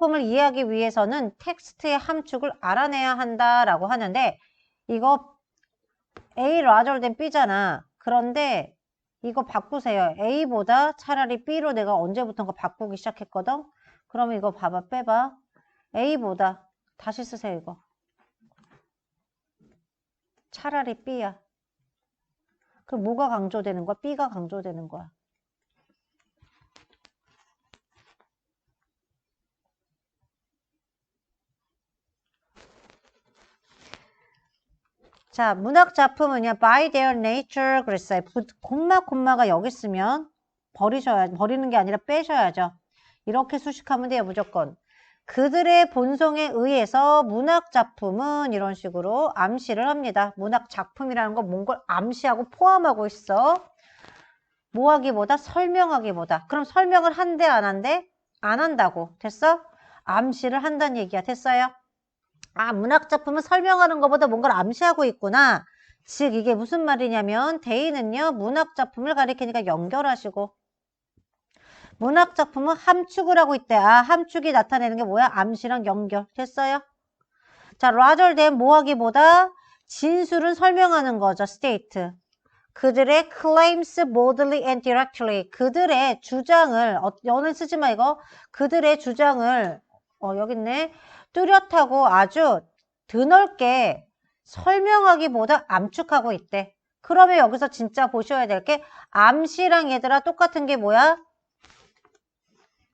작품을 이해하기 위해서는 텍스트의 함축을 알아내야 한다라고 하는데 이거 A larger than B잖아. 그런데 이거 바꾸세요. A보다 차라리 B로 내가 언제부턴가 바꾸기 시작했거든. 그러면 이거 봐봐 빼봐. A보다 다시 쓰세요 이거. 차라리 B야. 그럼 뭐가 강조되는 거야? B가 강조되는 거야. 자, 문학 작품은요, by their nature 그랬어요. 부, 콤마, 콤마가 여기 있으면 버리셔야, 버리는 게 아니라 빼셔야죠. 이렇게 수식하면 돼요, 무조건. 그들의 본성에 의해서 문학 작품은 이런 식으로 암시를 합니다. 문학 작품이라는 건 뭔 걸 암시하고 포함하고 있어. 뭐 하기보다 설명하기보다. 그럼 설명을 한대, 안 한대? 안 한다고. 됐어? 암시를 한다는 얘기야. 됐어요? 아, 문학 작품은 설명하는 것보다 뭔가를 암시하고 있구나. 즉, 이게 무슨 말이냐면, 데이는요, 문학 작품을 가리키니까 연결하시고, 문학 작품은 함축을 하고 있대. 아, 함축이 나타내는 게 뭐야? 암시랑 연결. 됐어요? 자, rather than 뭐 하기보다 진술은 설명하는 거죠. state. 그들의 claims boldly and directly. 그들의 주장을, 어, 연은 쓰지 마, 이거. 그들의 주장을, 어, 여기 있네. 뚜렷하고 아주 드넓게 설명하기보다 암축하고 있대. 그러면 여기서 진짜 보셔야 될 게 암시랑 얘들아 똑같은 게 뭐야?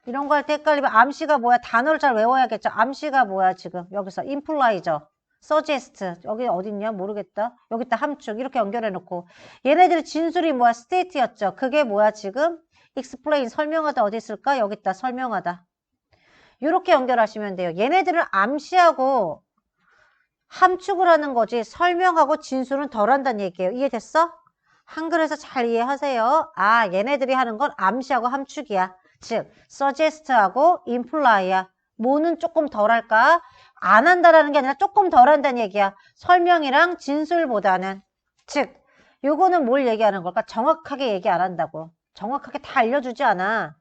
이런 때 헷갈리면 암시가 뭐야? 단어를 잘 외워야겠죠. 암시가 뭐야 지금 여기서 implie죠. suggest 여기 어딨냐 모르겠다. 여기다 함축 이렇게 연결해 놓고 얘네들의 진술이 뭐야? state였죠. 그게 뭐야 지금? explain 설명하다 어디 있을까? 여기 있다 설명하다. 이렇게 연결하시면 돼요. 얘네들은 암시하고 함축을 하는 거지 설명하고 진술은 덜 한다는 얘기예요. 이해됐어? 한글에서 잘 이해하세요. 아 얘네들이 하는 건 암시하고 함축이야. 즉 suggest하고 imply야. 뭐는 조금 덜 할까? 안 한다라는 게 아니라 조금 덜 한다는 얘기야. 설명이랑 진술보다는. 즉 요거는 뭘 얘기하는 걸까? 정확하게 얘기 안 한다고. 정확하게 다 알려주지 않아.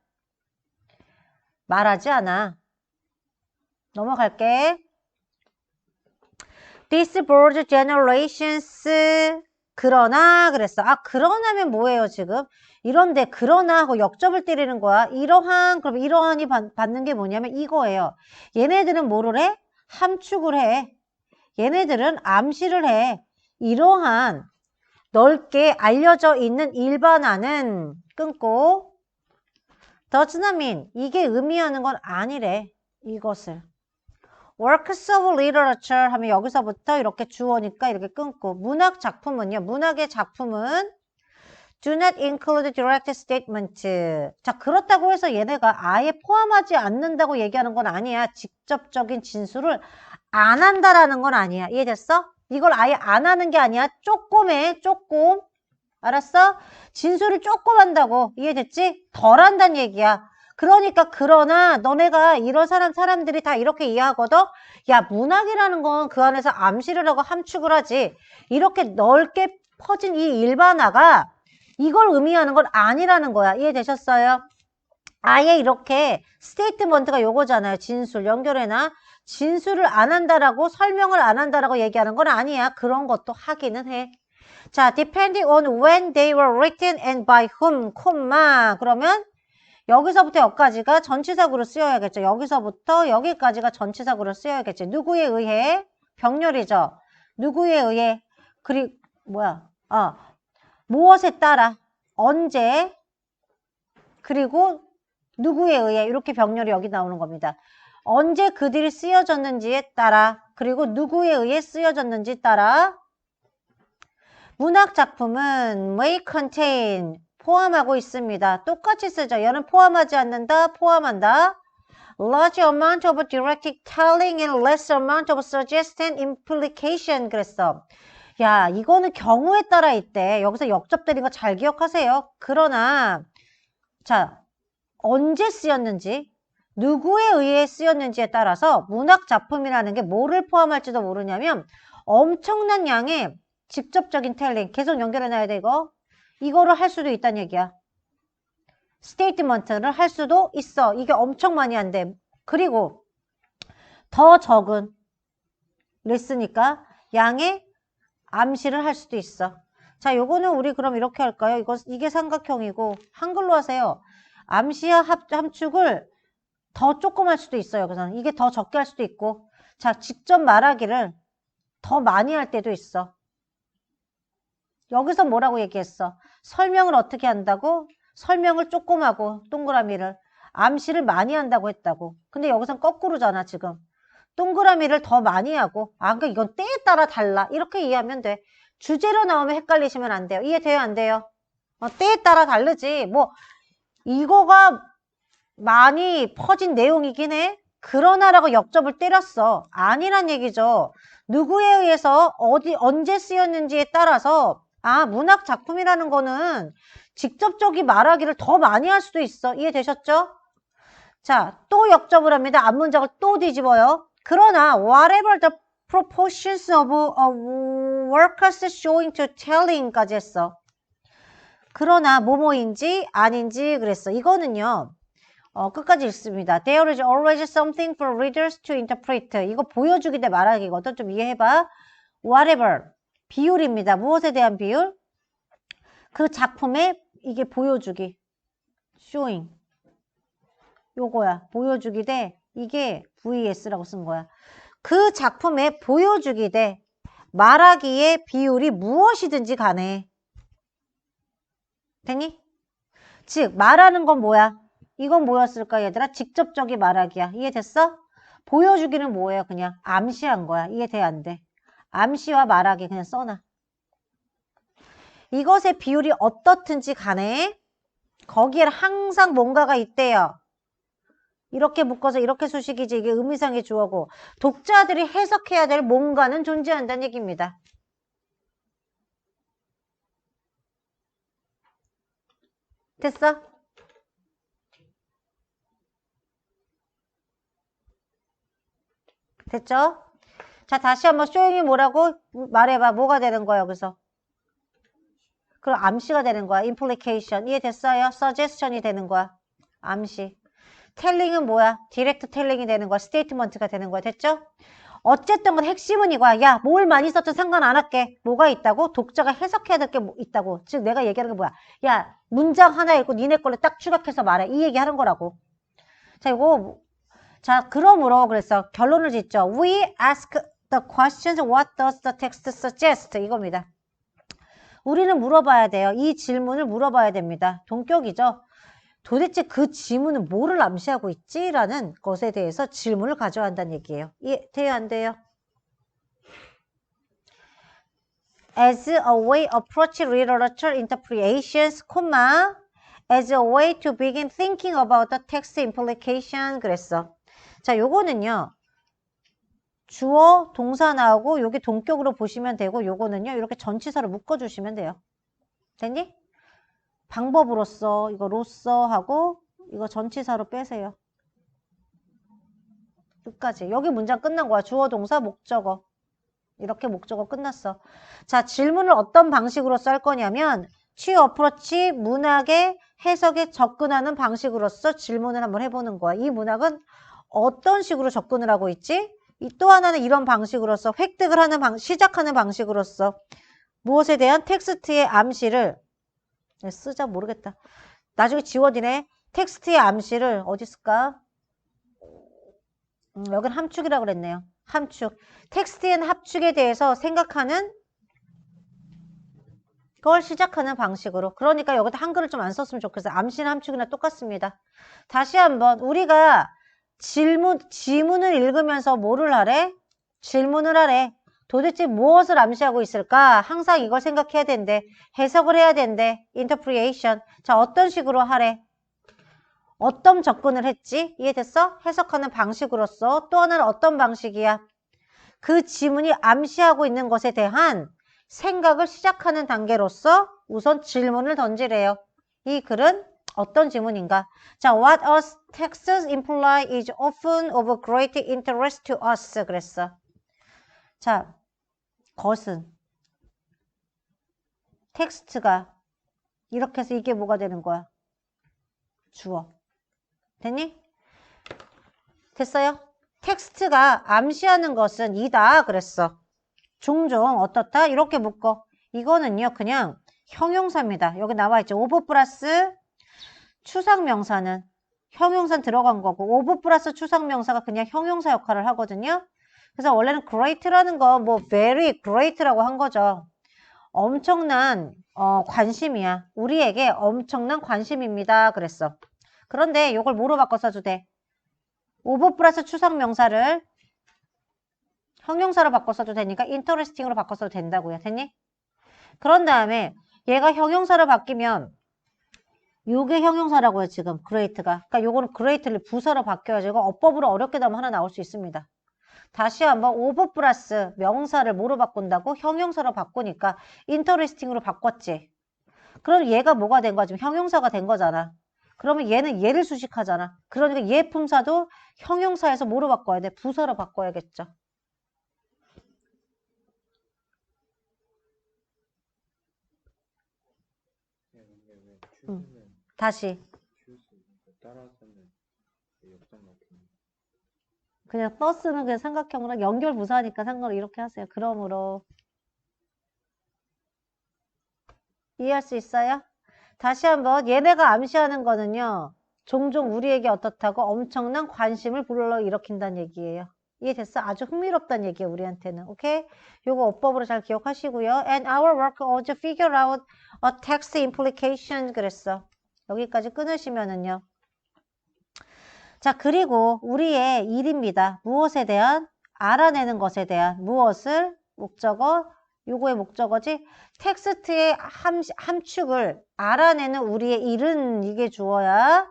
말하지 않아. 넘어갈게. This board generations 그러나 그랬어. 아 그러나면 뭐예요 지금? 이런데 그러나 하고 역접을 때리는 거야. 이러한 그럼 이러한이 받, 받는 게 뭐냐면 이거예요. 얘네들은 뭐를 해? 함축을 해. 얘네들은 암시를 해. 이러한 넓게 알려져 있는 일반화는 끊고 does not mean 이게 의미하는 건 아니래. 이것을. Works of literature 하면 여기서부터 이렇게 주어니까 이렇게 끊고 문학 작품은요. 문학의 작품은 do not include direct statement. 자, 그렇다고 해서 얘네가 아예 포함하지 않는다고 얘기하는 건 아니야. 직접적인 진술을 안 한다라는 건 아니야. 이해됐어? 이걸 아예 안 하는 게 아니야. 조금 해. 조금. 알았어? 진술을 조금 한다고. 이해됐지? 덜 한다는 얘기야. 그러니까 그러나 너네가 이런 사람 사람들이 다 이렇게 이해하거든. 야 문학이라는 건 그 안에서 암시를 하고 함축을 하지. 이렇게 넓게 퍼진 이 일반화가 이걸 의미하는 건 아니라는 거야. 이해되셨어요? 아예 이렇게 스테이트먼트가 요거잖아요. 진술 연결해놔. 진술을 안 한다라고 설명을 안 한다라고 얘기하는 건 아니야. 그런 것도 하기는 해. 자, depending on when they were written and by whom, 콤마. 그러면 여기서부터 여기까지가 전치사구로 쓰여야겠죠. 여기서부터 여기까지가 전치사구로 쓰여야겠죠. 누구에 의해? 병렬이죠. 누구에 의해? 그리 뭐야? 아, 무엇에 따라? 언제? 그리고 누구에 의해? 이렇게 병렬이 여기 나오는 겁니다. 언제 그들이 쓰여졌는지에 따라 그리고 누구에 의해 쓰여졌는지 따라 문학 작품은 may contain 포함하고 있습니다. 똑같이 쓰죠. 얘는 포함하지 않는다, 포함한다. large amount of direct telling and less amount of suggestion implication 그랬어. 야, 이거는 경우에 따라 있대. 여기서 역접되는 거 잘 기억하세요. 그러나 자, 언제 쓰였는지 누구에 의해 쓰였는지에 따라서 문학 작품이라는 게 뭐를 포함할지도 모르냐면 엄청난 양의 직접적인 텔링 계속 연결해 놔야 돼 이거 이거를 할 수도 있다는 얘기야. 스테이트먼트를 할 수도 있어. 이게 엄청 많이 한대. 그리고 더 적은 레스니까 양의 암시를 할 수도 있어. 자, 요거는 우리 그럼 이렇게 할까요? 이거, 이게 삼각형이고, 한글로 하세요. 암시와 합, 함축을 더 조금 할 수도 있어요. 그래서 이게 더 적게 할 수도 있고. 자, 직접 말하기를 더 많이 할 때도 있어. 여기서 뭐라고 얘기했어? 설명을 어떻게 한다고? 설명을 조금 하고, 동그라미를. 암시를 많이 한다고 했다고. 근데 여기선 거꾸로잖아, 지금. 동그라미를 더 많이 하고, 아, 그러니까 이건 때에 따라 달라. 이렇게 이해하면 돼. 주제로 나오면 헷갈리시면 안 돼요. 이해돼요, 안 돼요? 어, 때에 따라 다르지. 뭐, 이거가 많이 퍼진 내용이긴 해. 그러나라고 역접을 때렸어. 아니란 얘기죠. 누구에 의해서 어디 언제 쓰였는지에 따라서 아 문학 작품이라는 거는 직접적인 말하기를 더 많이 할 수도 있어. 이해되셨죠? 자, 또 역접을 합니다. 앞문장을 또 뒤집어요. 그러나 whatever the proportions of, of workers showing to telling까지 했어. 그러나 뭐뭐인지 아닌지 그랬어. 이거는요. 어, 끝까지 읽습니다. There is always something for readers to interpret. 이거 보여주기 대 말하기거든. 좀 이해해봐. Whatever. 비율입니다. 무엇에 대한 비율? 그 작품의 이게 보여주기. showing. 요거야. 보여주기 대 이게 VS라고 쓴 거야. 그 작품의 보여주기 대 말하기의 비율이 무엇이든지 간에 됐니? 즉 말하는 건 뭐야? 이건 뭐였을까 얘들아? 직접적인 말하기야. 이해됐어? 보여주기는 뭐예요? 그냥 암시한 거야. 이해돼 안 돼? 암시와 말하기 그냥 써놔. 이것의 비율이 어떻든지 간에 거기에 항상 뭔가가 있대요. 이렇게 묶어서 이렇게 수식이지 이게 의미상의 주어고 독자들이 해석해야 될 뭔가는 존재한다는 얘기입니다. 됐어? 됐죠? 자, 다시 한번 쇼잉이 뭐라고 말해봐. 뭐가 되는 거야, 여기서? 그럼 암시가 되는 거야. implication. 이해됐어요? suggestion이 되는 거야. 암시. 텔링은 뭐야? 디렉트 텔링이 되는 거야. 스테이트먼트가 되는 거야. 됐죠? 어쨌든 건 핵심은 이거야. 야, 뭘 많이 썼든 상관 안 할게. 뭐가 있다고? 독자가 해석해야 될 게 있다고. 즉, 내가 얘기하는 게 뭐야? 야, 문장 하나 읽고 니네 걸로 딱 추격해서 말해. 이 얘기 하는 거라고. 자, 이거. 자, 그러므로 그래서 결론을 짓죠. We ask the questions what does the text suggest? 이겁니다. 우리는 물어봐야 돼요. 이 질문을 물어봐야 됩니다. 동격이죠. 도대체 그 지문은 뭐를 암시하고 있지? 라는 것에 대해서 질문을 가져야 한다는 얘기예요. 이 돼요? 안 돼요? As a way approach literature interpretations, comma, as a way to begin thinking about the text implication 그랬어. 자, 요거는요. 주어, 동사 나오고 여기 동격으로 보시면 되고 요거는요. 이렇게 전치사로 묶어주시면 돼요. 됐니? 방법으로서 이거 로써 하고 이거 전치사로 빼세요. 끝까지. 여기 문장 끝난 거야. 주어, 동사, 목적어. 이렇게 목적어 끝났어. 자, 질문을 어떤 방식으로 쌀 거냐면 취 어프로치 문학의 해석에 접근하는 방식으로서 질문을 한번 해보는 거야. 이 문학은 어떤 식으로 접근을 하고 있지? 또 하나는 이런 방식으로서 획득을 하는 방, 시작하는 방식으로서 무엇에 대한 텍스트의 암시를 네, 쓰자 모르겠다. 나중에 지워지네. 텍스트의 암시를 어디 쓸까? 음, 여긴 함축이라고 그랬네요. 함축. 텍스트의 합축에 대해서 생각하는 걸 시작하는 방식으로. 그러니까 여기다 한글을 좀 안 썼으면 좋겠어요. 암시나 함축이나 똑같습니다. 다시 한번 우리가 질문, 지문을 읽으면서 뭐를 하래? 질문을 하래. 도대체 무엇을 암시하고 있을까? 항상 이걸 생각해야 된대. 해석을 해야 된대. interpretation. 자, 어떤 식으로 하래? 어떤 접근을 했지? 이해됐어? 해석하는 방식으로서 또 하나는 어떤 방식이야? 그 지문이 암시하고 있는 것에 대한 생각을 시작하는 단계로서 우선 질문을 던지래요. 이 글은 어떤 지문인가? 자, what us texts imply is often of great interest to us. 그랬어. 자, 것은 텍스트가 이렇게 해서 이게 뭐가 되는 거야? 주어. 됐니? 됐어요? 텍스트가 암시하는 것은 이다 그랬어. 종종 어떻다? 이렇게 묶어. 이거는요, 그냥 형용사입니다. 여기 나와 있죠. 오브 플러스 추상명사는 형용사 들어간 거고, 오브 플러스 추상명사가 그냥 형용사 역할을 하거든요. 그래서 원래는 great라는 거, 뭐, very great라고 한 거죠. 엄청난, 어, 관심이야. 우리에게 엄청난 관심입니다. 그랬어. 그런데 이걸 뭐로 바꿔 써도 돼? 오브 플러스 추상명사를 형용사로 바꿔 써도 되니까 interesting으로 바꿔 써도 된다고요. 됐니? 그런 다음에 얘가 형용사로 바뀌면 요게 형용사라고요. 지금 great가. 그러니까 요거는 great를 부사로 바뀌어야지. 이거 어법으로 어렵게 나면 하나 나올 수 있습니다. 다시 한번 오브 플러스 명사를 뭐로 바꾼다고? 형용사로 바꾸니까 interesting으로 바꿨지. 그럼 얘가 뭐가 된 거야? 지금 형용사가 된 거잖아. 그러면 얘는 얘를 수식하잖아. 그러니까 얘 품사도 형용사에서 뭐로 바꿔야 돼? 부사로 바꿔야겠죠. 네, 근데 왜 응. 주소는 다시 그냥 버스는 그냥 삼각형으로 연결 부사니까 상관을 이렇게 하세요. 그러므로 이해할 수 있어요? 다시 한번 얘네가 암시하는 거는요. 종종 우리에게 어떻다고 엄청난 관심을 불러일으킨다는 얘기예요. 이해됐어? 아주 흥미롭다는 얘기예요, 우리한테는. 오케이? 요거 어법으로 잘 기억하시고요. And our work to figure out a text implication 그랬어. 여기까지 끊으시면은요. 자, 그리고 우리의 일입니다. 무엇에 대한? 알아내는 것에 대한 무엇을? 목적어, 요거의 목적어지. 텍스트의 함, 함축을 알아내는 우리의 일은 이게 주어야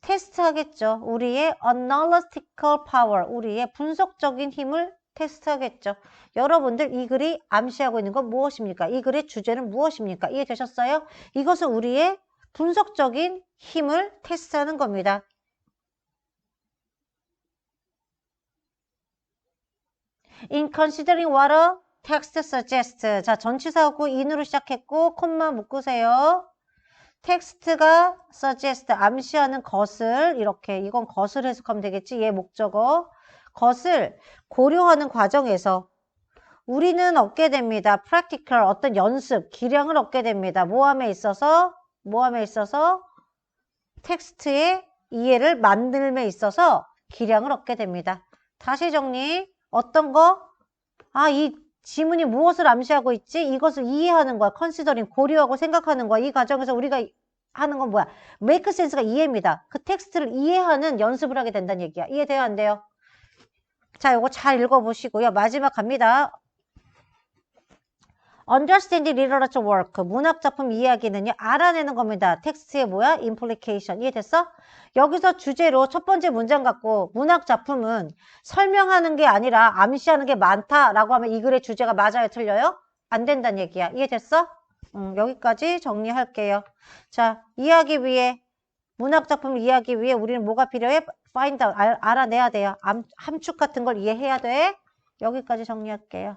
테스트 하겠죠. 우리의 analytical power, 우리의 분석적인 힘을 테스트 하겠죠. 여러분들 이 글이 암시하고 있는 건 무엇입니까? 이 글의 주제는 무엇입니까? 이해되셨어요? 이것은 우리의 분석적인 힘을 테스트하는 겁니다. Considering what a text suggests. 자, 전치사하고 in으로 시작했고, 콤마 묶으세요. 텍스트가 suggest, 암시하는 것을, 이렇게, 이건 것을 해석하면 되겠지. 얘 목적어. 것을 고려하는 과정에서 우리는 얻게 됩니다. practical, 어떤 연습, 기량을 얻게 됩니다. 모함에 있어서, 모함에 있어서 텍스트의 이해를 만들음에 있어서 기량을 얻게 됩니다. 다시 정리. 어떤 거? 아, 이 지문이 무엇을 암시하고 있지? 이것을 이해하는 거야. 컨시더링, 고려하고 생각하는 거야. 이 과정에서 우리가 하는 건 뭐야? make sense가 이해입니다. 그 텍스트를 이해하는 연습을 하게 된다는 얘기야. 이해돼요? 안 돼요? 자, 요거 잘 읽어보시고요. 마지막 갑니다. Understand literature work. 문학 작품 이야기는요, 알아내는 겁니다. 텍스트의 뭐야? implication. 이해됐어? 여기서 주제로 첫 번째 문장 갖고 문학 작품은 설명하는 게 아니라 암시하는 게 많다라고 하면 이 글의 주제가 맞아요? 틀려요? 안 된다는 얘기야. 이해됐어? 음, 여기까지 정리할게요. 자, 이해하기 위해, 문학 작품을 이해하기 위해 우리는 뭐가 필요해? find out, 알, 알아내야 돼요. 암, 함축 같은 걸 이해해야 돼. 여기까지 정리할게요.